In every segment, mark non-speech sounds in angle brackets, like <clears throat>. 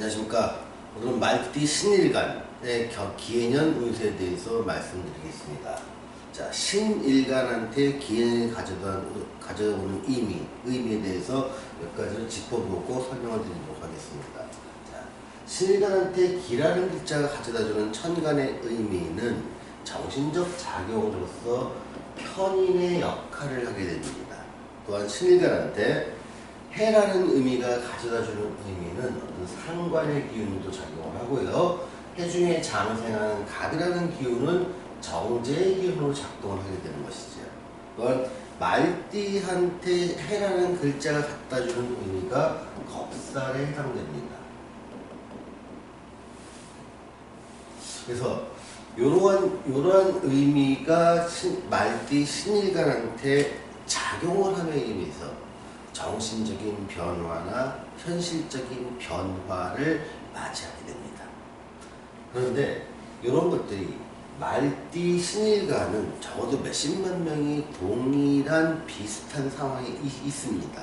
안녕하십니까. 오늘은 말띠 신일간의 겨- 기해년 운세에 대해서 말씀드리겠습니다. 자, 신일간한테 기해년이 가져오는 의미, 의미에 대해서 몇 가지를 짚어보고 설명을 드리도록 하겠습니다. 자, 신일간한테 기라는 글자가 가져다주는 천간의 의미는 정신적 작용으로서 편인의 역할을 하게 됩니다. 또한 신일간한테 해라는 의미가 가져다주는 의미는 어떤 상관의 기운도 작용을 하고요. 해 중에 장생하는 갑이라는 기운은 정제의 기운으로 작동을 하게 되는 것이죠. 또한 말띠한테 해라는 글자가 갖다주는 의미가 겁살에 해당됩니다. 그래서 이러한 이러한 의미가 신- 말띠 신일간한테 작용을 함에 의해서 정신적인 변화나 현실적인 변화를 맞이하게 됩니다. 그런데 이런 것들이 말띠 신일과는 적어도 몇십만 명이 동일한 비슷한 상황에 있, 있습니다.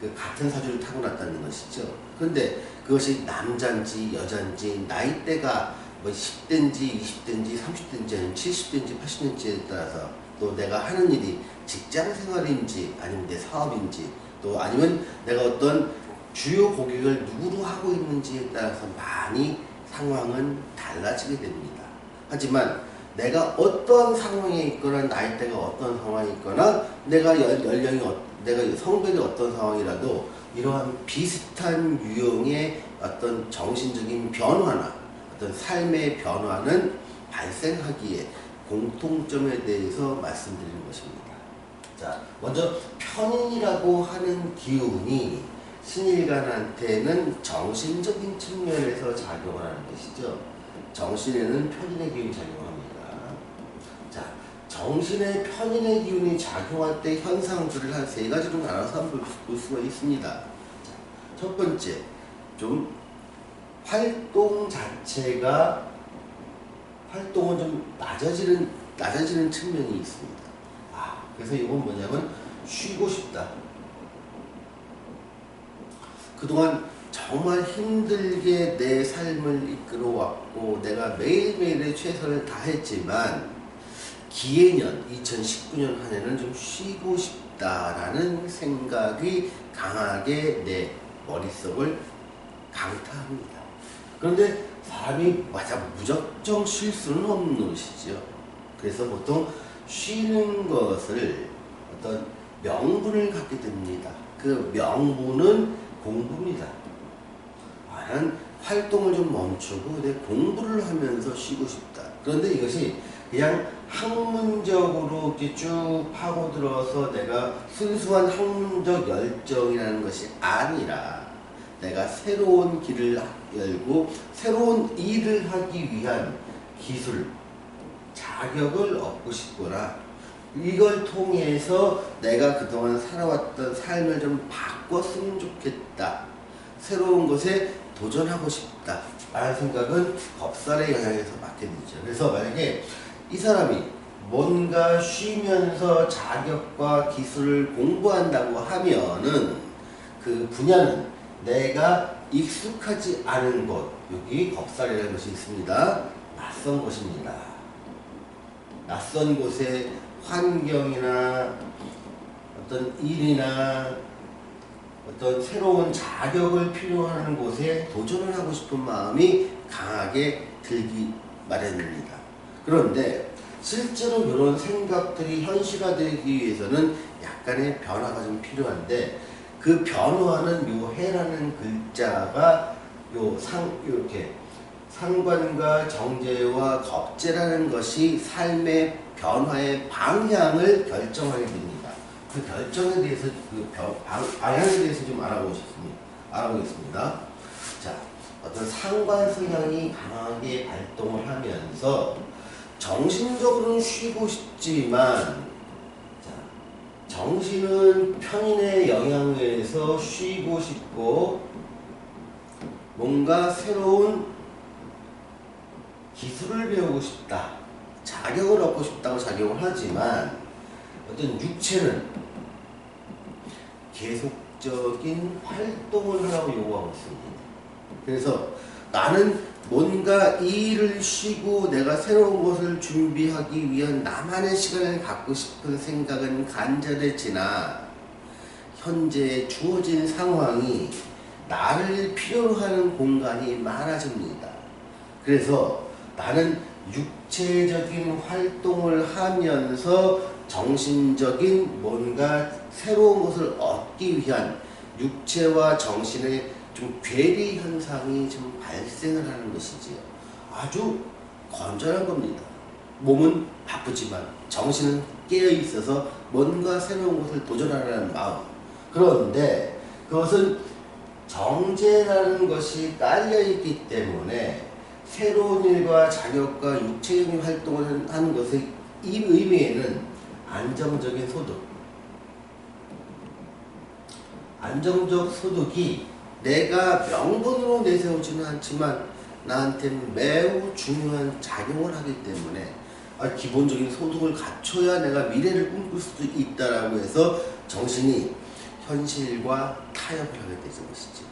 그 같은 사주를 타고났다는 것이죠. 그런데 그것이 남자인지 여자인지 나이대가 뭐 10대인지 20대인지 30대인지 아니면 70대인지 80대인지에 따라서 또 내가 하는 일이 직장 생활인지 아니면 내 사업인지 또 아니면 내가 어떤 주요 고객을 누구로 하고 있는지에 따라서 많이 상황은 달라지게 됩니다. 하지만 내가 어떤 상황에 있거나 나이대가 어떤 상황에 있거나 내가 연, 연령이 어, 내가 성별이 어떤 상황이라도 이러한 비슷한 유형의 어떤 정신적인 변화나 어떤 삶의 변화는 발생하기에 공통점에 대해서 말씀드리는 것입니다. 자, 먼저 편인이라고 하는 기운이 신일간한테는 정신적인 측면에서 작용을 하는 것이죠. 정신에는 편인의 기운이 작용합니다. 자, 정신의 편인의 기운이 작용할 때 현상들을 한 세 가지로 나눠서 한번 볼 수가 있습니다. 자, 첫 번째, 좀 활동 자체가 활동은 좀 낮아지는 낮아지는 측면이 있습니다. 아, 그래서 이건 뭐냐면 쉬고 싶다. 그동안 정말 힘들게 내 삶을 이끌어왔고 내가 매일매일의 최선을 다했지만 기해년 2019년 한 해는 좀 쉬고 싶다라는 생각이 강하게 내 머릿속을 강타합니다. 그런데 사람이 맞아 무작정 쉴 수는 없는 것이죠. 그래서 보통 쉬는 것을 어떤 명분을 갖게 됩니다. 그 명분은 공부입니다. 나는 활동을 좀 멈추고 내 공부를 하면서 쉬고 싶다. 그런데 이것이 그냥 학문적으로 이렇게 쭉 파고들어서 내가 순수한 학문적 열정이라는 것이 아니라 내가 새로운 길을 열고 새로운 일을 하기 위한 기술, 자격을 얻고 싶거나 이걸 통해서 내가 그동안 살아왔던 삶을 좀 바꿨으면 좋겠다. 새로운 것에 도전하고 싶다. 라는 생각은 겁살의 영향에서 맡게 되죠. 그래서 만약에 이 사람이 뭔가 쉬면서 자격과 기술을 공부한다고 하면은 그 분야는 내가 익숙하지 않은 곳, 여기 겁살이라는 것이 있습니다. 낯선 곳입니다. 낯선 곳에 환경이나 어떤 일이나 어떤 새로운 자격을 필요하는 곳에 도전을 하고 싶은 마음이 강하게 들기 마련입니다. 그런데 실제로 이런 생각들이 현실화되기 위해서는 약간의 변화가 좀 필요한데 그 변화는 요 해라는 글자가 요 상 이렇게 상관과 정제와 겁제라는 것이 삶의 변화의 방향을 결정하게 됩니다. 그 결정에 대해서 그 방, 방향에 대해서 좀 알아보겠습니다. 알아보겠습니다. 자, 어떤 상관 성향이 강하게 발동을 하면서 정신적으로는 쉬고 싶지만 자, 정신은 편인의 영향에서 쉬고 싶고 뭔가 새로운 기술을 배우고 싶다. 자격을 얻고 싶다고 작용을 하지만 어떤 육체는 계속적인 활동을 하라고 요구하고 있습니다. 그래서 나는 뭔가 이 일을 쉬고 내가 새로운 것을 준비하기 위한 나만의 시간을 갖고 싶은 생각은 간절해지나 현재 주어진 상황이 나를 필요로 하는 공간이 많아집니다. 그래서 나는 육체적인 활동을 하면서 정신적인 뭔가 새로운 것을 얻기 위한 육체와 정신의 좀 괴리 현상이 좀 발생을 하는 것이지요. 아주 건전한 겁니다. 몸은 바쁘지만 정신은 깨어 있어서 뭔가 새로운 것을 도전하려는 마음. 그런데 그것은 정제라는 것이 깔려 있기 때문에 새로운 일과 자격과 육체적인 활동을 하는 것의 이 의미에는 안정적인 소득, 안정적 소득이 내가 명분으로 내세우지는 않지만 나한테는 매우 중요한 작용을 하기 때문에 아, 기본적인 소득을 갖춰야 내가 미래를 꿈꿀 수도 있다라고 해서 정신이 현실과 타협을 하게 되는 것이죠.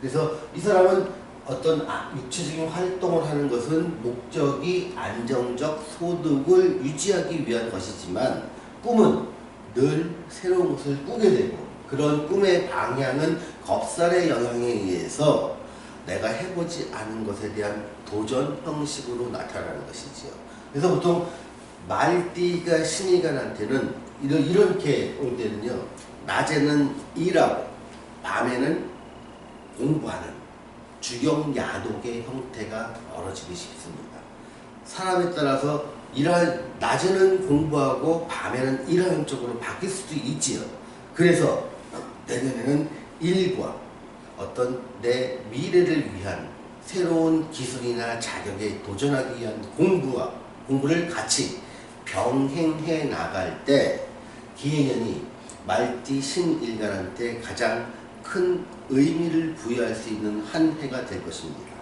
그래서 이 사람은 어떤 아- 육체적인 활동을 하는 것은 목적이 안정적 소득을 유지하기 위한 것이지만 꿈은 늘 새로운 것을 꾸게 되고 그런 꿈의 방향은 겁살의 영향에 의해서 내가 해보지 않은 것에 대한 도전 형식으로 나타나는 것이지요. 그래서 보통 말띠가 신이간한테는 이런, 이렇게 올 때는요, 낮에는 일하고, 밤에는 공부하는 주경야독의 형태가 벌어지기 쉽습니다. 사람에 따라서 일할, 낮에는 공부하고, 밤에는 일하는 쪽으로 바뀔 수도 있지요. 그래서 내년에는 일과 어떤 내 미래를 위한 새로운 기술이나 자격에 도전하기 위한 공부와 공부를 같이 병행해 나갈 때 기해년이 말띠 신일간한테 가장 큰 의미를 부여할 수 있는 한 해가 될 것입니다.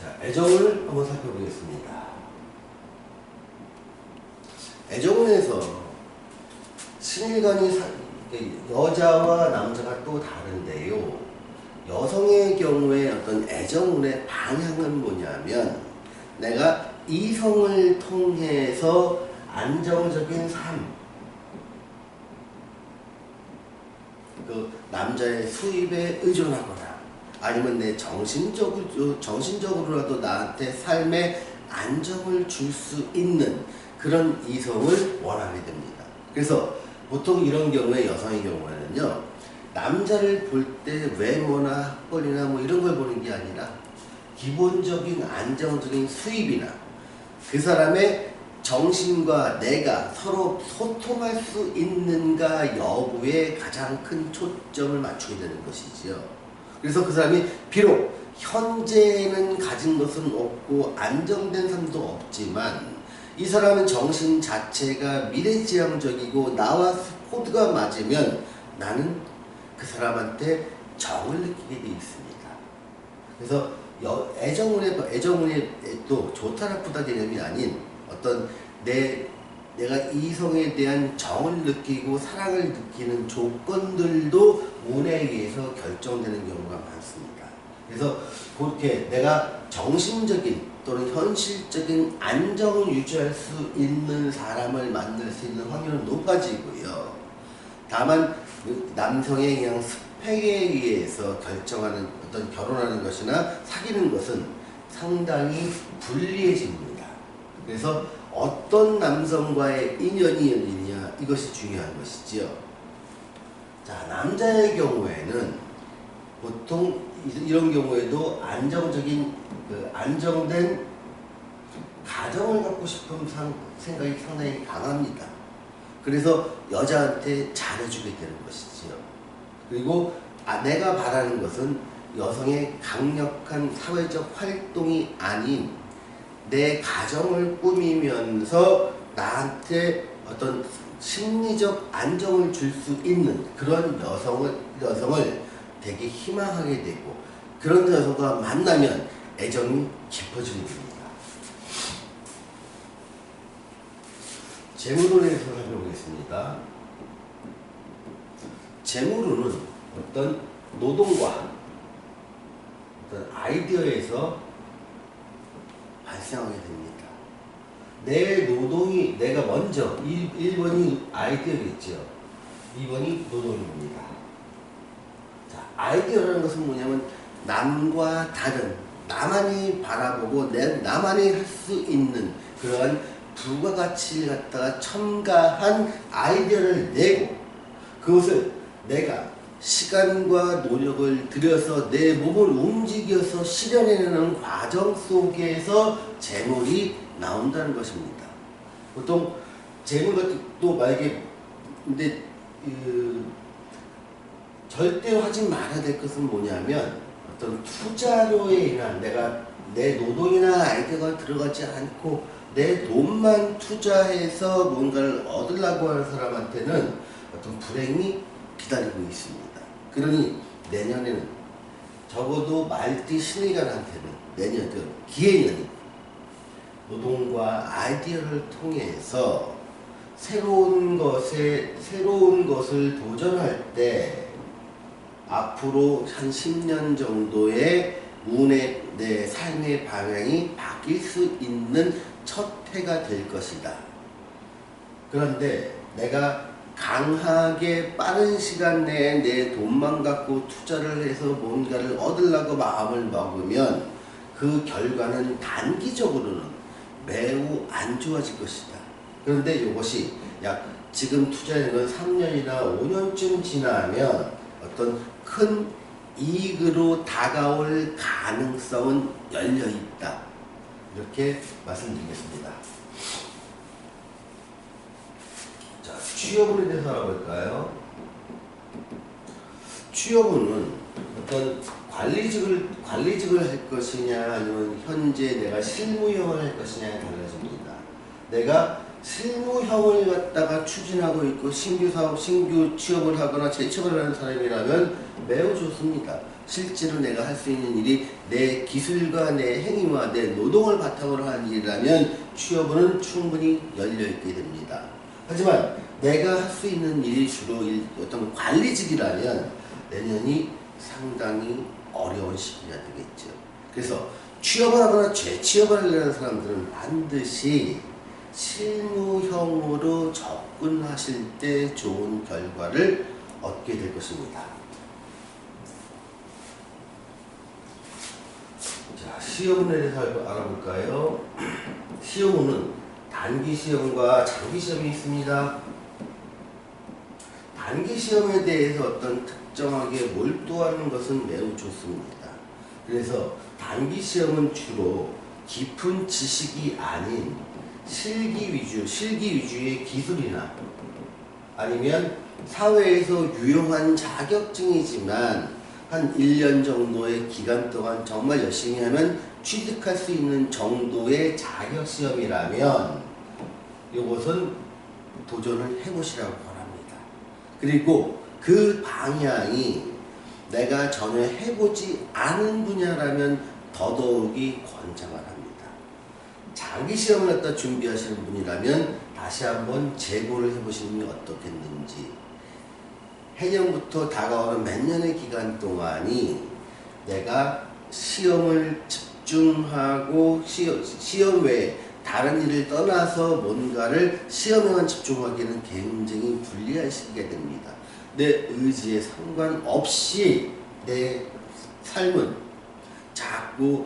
자, 애정을 한번 살펴보겠습니다. 애정운에서 신일간이 사- 여자와 남자가 또 다른데요. 여성의 경우에 어떤 애정운의 방향은 뭐냐면 내가 이성을 통해서 안정적인 삶, 그 남자의 수입에 의존하거나 아니면 내 정신적으로 정신적으로라도 나한테 삶에 안정을 줄 수 있는 그런 이성을 원하게 됩니다. 그래서 보통 이런 경우에 여성의 경우에는요 남자를 볼 때 외모나 학벌이나 뭐 이런 걸 보는 게 아니라 기본적인 안정적인 수입이나 그 사람의 정신과 내가 서로 소통할 수 있는가 여부에 가장 큰 초점을 맞추게 되는 것이지요. 그래서 그 사람이 비록 현재는 가진 것은 없고 안정된 삶도 없지만 이 사람은 정신 자체가 미래지향적이고 나와 코드가 맞으면 나는 그 사람한테 정을 느끼게 돼 있습니다. 그래서 여- 애정운의 애정운의 또 좋다 나쁘다 개념이 아닌 어떤 내 내가 이성에 대한 정을 느끼고 사랑을 느끼는 조건들도 운에 의해서 결정되는 경우가 많습니다. 그래서 그렇게 내가 정신적인 또는 현실적인 안정을 유지할 수 있는 사람을 만날 수 있는 확률은 높아지고요. 다만 그 남성의 그냥 스펙에 의해서 결정하는 어떤 결혼하는 것이나 사귀는 것은 상당히 불리해집니다. 그래서 어떤 남성과의 인연이 열리냐 이것이 중요한 것이지요. 자 남자의 경우에는 보통 이- 이런 경우에도 안정적인 그 안정된 가정을 갖고 싶은 상- 생각이 상당히 강합니다. 그래서 여자한테 잘해주게 되는 것이지요. 그리고 아, 내가 바라는 것은 여성의 강력한 사회적 활동이 아닌 내 가정을 꾸미면서 나한테 어떤 심리적 안정을 줄 수 있는 그런 여성을 여성을 되게 희망하게 되고 그런 여성과 만나면 애정이 깊어지게 됩니다. 재물론에 대해서 살펴보겠습니다. 재물운은 어떤 노동과 어떤 아이디어에서 발생하게 됩니다. 내 노동이 내가 먼저 1, 번이 아이디어겠죠. 2번이 노동입니다. 자, 아이디어라는 것은 뭐냐면 남과 다른 나만이 바라보고 내, 나만이 할 수 있는 그러한 부가가치를 갖다가 첨가한 아이디어를 내고 그것을 내가 시간과 노력을 들여서 내 몸을 움직여서 실현해내는 과정 속에서 재물이 나온다는 것입니다. 보통 재물 같은 또 만약에 근데 그 절대 하지 말아야 될 것은 뭐냐면 어떤 투자로에 인한 내가 내 노동이나 아이디어가 들어가지 않고 내 돈만 투자해서 뭔가를 얻으려고 하는 사람한테는 어떤 불행이 기다리고 있습니다. 그러니 내년에는 적어도 말띠 신의관한테는 내년 그 기해년이 노동과 아이디어를 통해서 새로운 것에 새로운 것을 도전할 때 앞으로 한 10년 정도의 운의 내 삶의 방향이 바뀔 수 있는 첫 해가 될 것이다. 그런데 내가 강하게 빠른 시간 내에 내 돈만 갖고 투자를 해서 뭔가를 얻으려고 마음을 먹으면 그 결과는 단기적으로는 매우 안 좋아질 것이다. 그런데 이것이 약 지금 투자하는 건 3년이나 5년쯤 지나면 어떤 큰 이익으로 다가올 가능성은 열려 있다. 이렇게 말씀드리겠습니다. 자, 취업운에 대해서 알아볼까요? 취업운은 어떤 관리직을 관리직을 할 것이냐 아니면 현재 내가 실무형을 할 것이냐에 달라집니다. 내가 실무형을 갖다가 추진하고 있고 신규 사업, 신규 취업을 하거나 재취업을 하는 사람이라면 매우 좋습니다. 실제로 내가 할 수 있는 일이 내 기술과 내 행위와 내 노동을 바탕으로 하는 일이라면 취업은 충분히 열려있게 됩니다. 하지만 내가 할 수 있는 일이 주로 일, 어떤 관리직이라면 내년이 상당히 어려운 시기가 되겠죠. 그래서 취업을 하거나 재취업을 하려는 사람들은 반드시 실무형으로 접근하실 때 좋은 결과를 얻게 될 것입니다. 자, 시험에 대해서 알아볼까요? <clears throat> 시험은 단기 시험과 장기 시험이 있습니다. 단기 시험에 대해서 어떤 특정하게 몰두하는 것은 매우 좋습니다. 그래서 단기 시험은 주로 깊은 지식이 아닌 실기 위주, 실기 위주의 기술이나 아니면 사회에서 유용한 자격증이지만 한 1년 정도의 기간 동안 정말 열심히 하면 취득할 수 있는 정도의 자격시험이라면 이것은 도전을 해보시라고. 그리고 그 방향이 내가 전혀 해보지 않은 분야라면 더더욱이 권장을 합니다. 장기 시험을 갖다 준비하시는 분이라면 다시 한번 재고를 해보시는 게 어떻겠는지 해년부터 다가오는 몇 년의 기간 동안이 내가 시험을 집중하고 시험, 시험 외에 다른 일을 떠나서 뭔가를 시험에만 집중하기에는 굉장히 불리한 시기가 됩니다. 내 의지에 상관없이 내 삶은 자꾸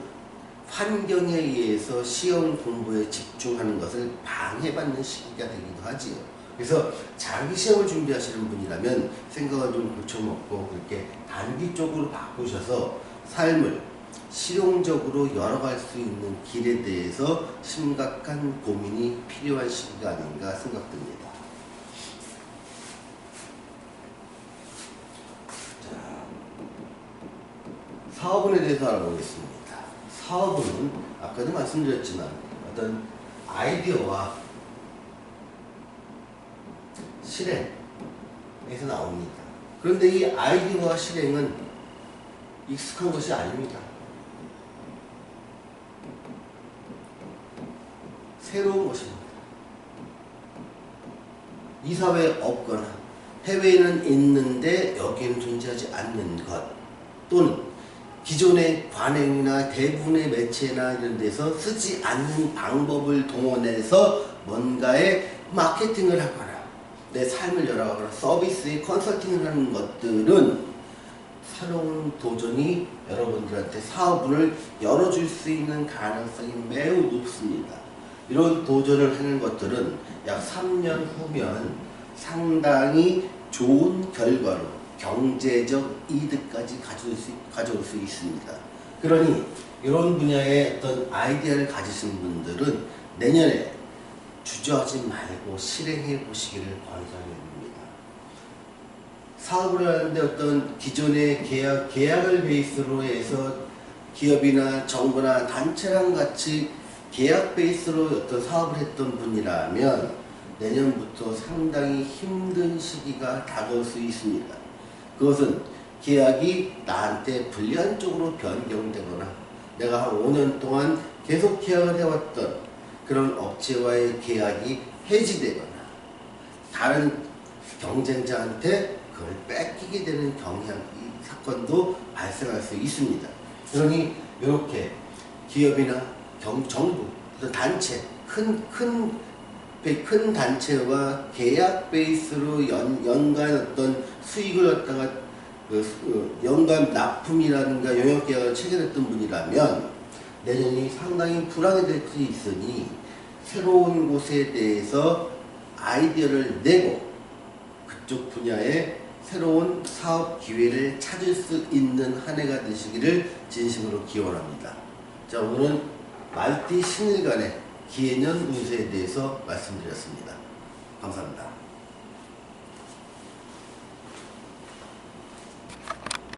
환경에 의해서 시험 공부에 집중하는 것을 방해받는 시기가 되기도 하지요. 그래서 장기 시험을 준비하시는 분이라면 생각을 좀 고쳐먹고 그렇게 단기 쪽으로 바꾸셔서 삶을 실용적으로 열어갈 수 있는 길에 대해서 심각한 고민이 필요한 시기가 아닌가 생각됩니다. 자, 사업운에 대해서 알아보겠습니다. 사업은 아까도 말씀드렸지만 어떤 아이디어와 실행에서 나옵니다. 그런데 이 아이디어와 실행은 익숙한 것이 아닙니다. 새로운 것입니다. 이 사회에 없거나 해외에는 있는데 여기에는 존재하지 않는 것 또는 기존의 관행이나 대부분의 매체나 이런 데서 쓰지 않는 방법을 동원해서 뭔가의 마케팅을 하거나 내 삶을 열어가거나 서비스의 컨설팅을 하는 것들은 새로운 도전이 여러분들한테 사업을 열어줄 수 있는 가능성이 매우 높습니다. 이런 도전을 하는 것들은 약 3년 후면 상당히 좋은 결과로 경제적 이득까지 가져올 수, 가져올 수 있습니다. 그러니 이런 분야의 어떤 아이디어를 가지신 분들은 내년에 주저하지 말고 실행해 보시기를 권장해드립니다. 사업을 하는데 어떤 기존의 계약, 계약을 베이스로 해서 기업이나 정부나 단체랑 같이 계약 베이스로 어떤 사업을 했던 분이라면 내년부터 상당히 힘든 시기가 다가올 수 있습니다. 그것은 계약이 나한테 불리한 쪽으로 변경되거나 내가 한 5년 동안 계속 계약을 해왔던 그런 업체와의 계약이 해지되거나 다른 경쟁자한테 그걸 뺏기게 되는 경향, 이 사건도 발생할 수 있습니다. 그러니 이렇게 기업이나 경, 정부, 어떤 단체, 큰, 큰, 배- 큰 단체와 계약 베이스로 연, 연간 어떤 수익을 갖다가 그, 수- 그 연간 납품이라든가 영역 계약을 체결했던 분이라면 내년이 상당히 불안해질 수 있으니 새로운 곳에 대해서 아이디어를 내고 그쪽 분야의 새로운 사업 기회를 찾을 수 있는 한 해가 되시기를 진심으로 기원합니다. 자, 오늘은 말띠 신일간의 기해년 운세에 대해서 말씀드렸습니다. 감사합니다.